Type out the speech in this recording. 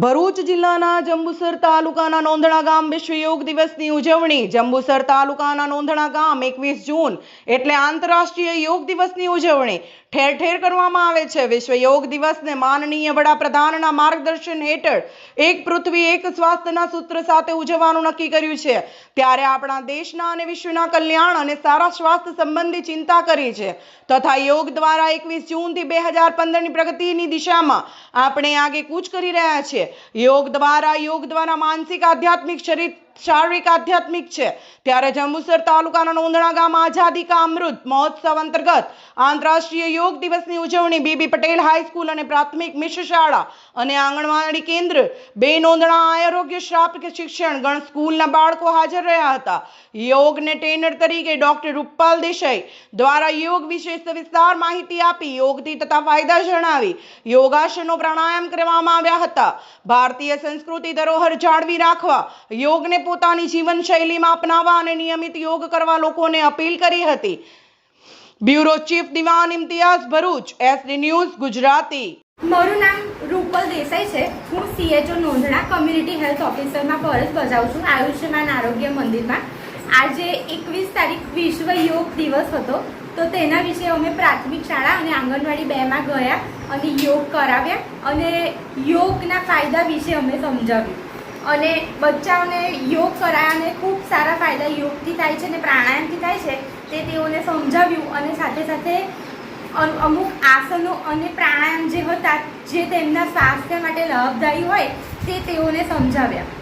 Бару ભરૂચ જિલ્લાના જંબુસર તાલુકાના નોંધણા ગામ વિશ્વ યોગ દિવસની ઉજવણી. જંબુસર તાલુકાના નોંધણા ગામ એકવીસ જૂન એટલે આંતરરાષ્ટ્રીય યોગ દિવસની ઉજવણી. ઠેર ઠેર કરવામાં આવે છે. વિશ્વ યોગ દિવસને માનનીય વડાપ્રધાનના માર્ગદર્શન હેઠળ એક પૃથ્વી એક સ્વાસ્થ્યના સૂત્ર સાથે ઉજવવાનું નક્કી કર્યું છે. ત્યારે આપણા દેશના અને વિશ્વના કલ્યાણ અને સારા સ્વાસ્થ્ય સંબંધી ચિંતા કરી છે. તથા યોગ દ્વારા એકવીસ જૂનથી બે હજાર પંદરની પ્રગતિની દિશામાં આપણે આગે કૂચ કરી રહ્યા છીએ. યોગ દ્વારા યોગ દ્વારા માનસિક આધ્યાત્મિક શરીર શારીરિક, આધ્યાત્મિક છે. ત્યારે જંબુસર તાલુકાના નોંધણા ગામ આઝાદી કા અમૃત મહોત્સવ અંતર્ગત આંતરરાષ્ટ્રીય યોગ દિવસની ઉજવણી બીબી પટેલ હાઈસ્કૂલ અને પ્રાથમિક મિશ્ર શાળા અને આંગણવાડી કેન્દ્ર બે નોંધણા આરોગ્ય શ્રાપિક શિક્ષણ, ગણ સ્કૂલના બાળકો હાજર રહ્યા હતા. યોગને ટ્રેનર તરીકે ડોક્ટર રૂપાલ દેસાઈ દ્વારા યોગ વિશે સવિસ્તાર માહિતી આપી યોગથી તથા ફાયદા જણાવી. યોગાસનો પ્રાણાયામ કરવામાં આવ્યા હતા. ભારતીય સંસ્કૃતિ ધરોહર જાળવી રાખવા યોગને પોતાની જીવનશૈલીમાં અપનાવવા અને નિયમિત યોગ કરવા લોકોને અપીલ કરી હતી. Bureau chief Diwan Imtiyaz Bharuch SD news Gujarati. મારું નામ રૂપલ દેસાઈ છે. હું સીએચઓ નોંધણા કમ્યુનિટી હેલ્થ ઓફિસરમાં ફરજ બજાવું છું આયુષ્યમાન આરોગ્ય મંદિરમાં. આજે એકવીસ તારીખ વિશ્વ યોગ દિવસ હતો. તો તેના વિશે અમે પ્રાથમિક શાળા અને આંગણવાડી બેમાં ગયા અને યોગ કરાવ્યા અને યોગના ફાયદા વિશે અમે સમજાવ્યું. અને બચ્ચાઓને યોગ કરાયા અને ખૂબ સારા ફાયદા યોગથી થાય છે અને પ્રાણાયામથી થાય છે, તે તેઓને સમજાવ્યું અને સાથે સાથે અમુક આસનો અને પ્રાણાયામ જે હતા, જે તેમના સ્વાસ્થ્ય માટે લાભદાયી હોય, તે તેઓને સમજાવ્યા.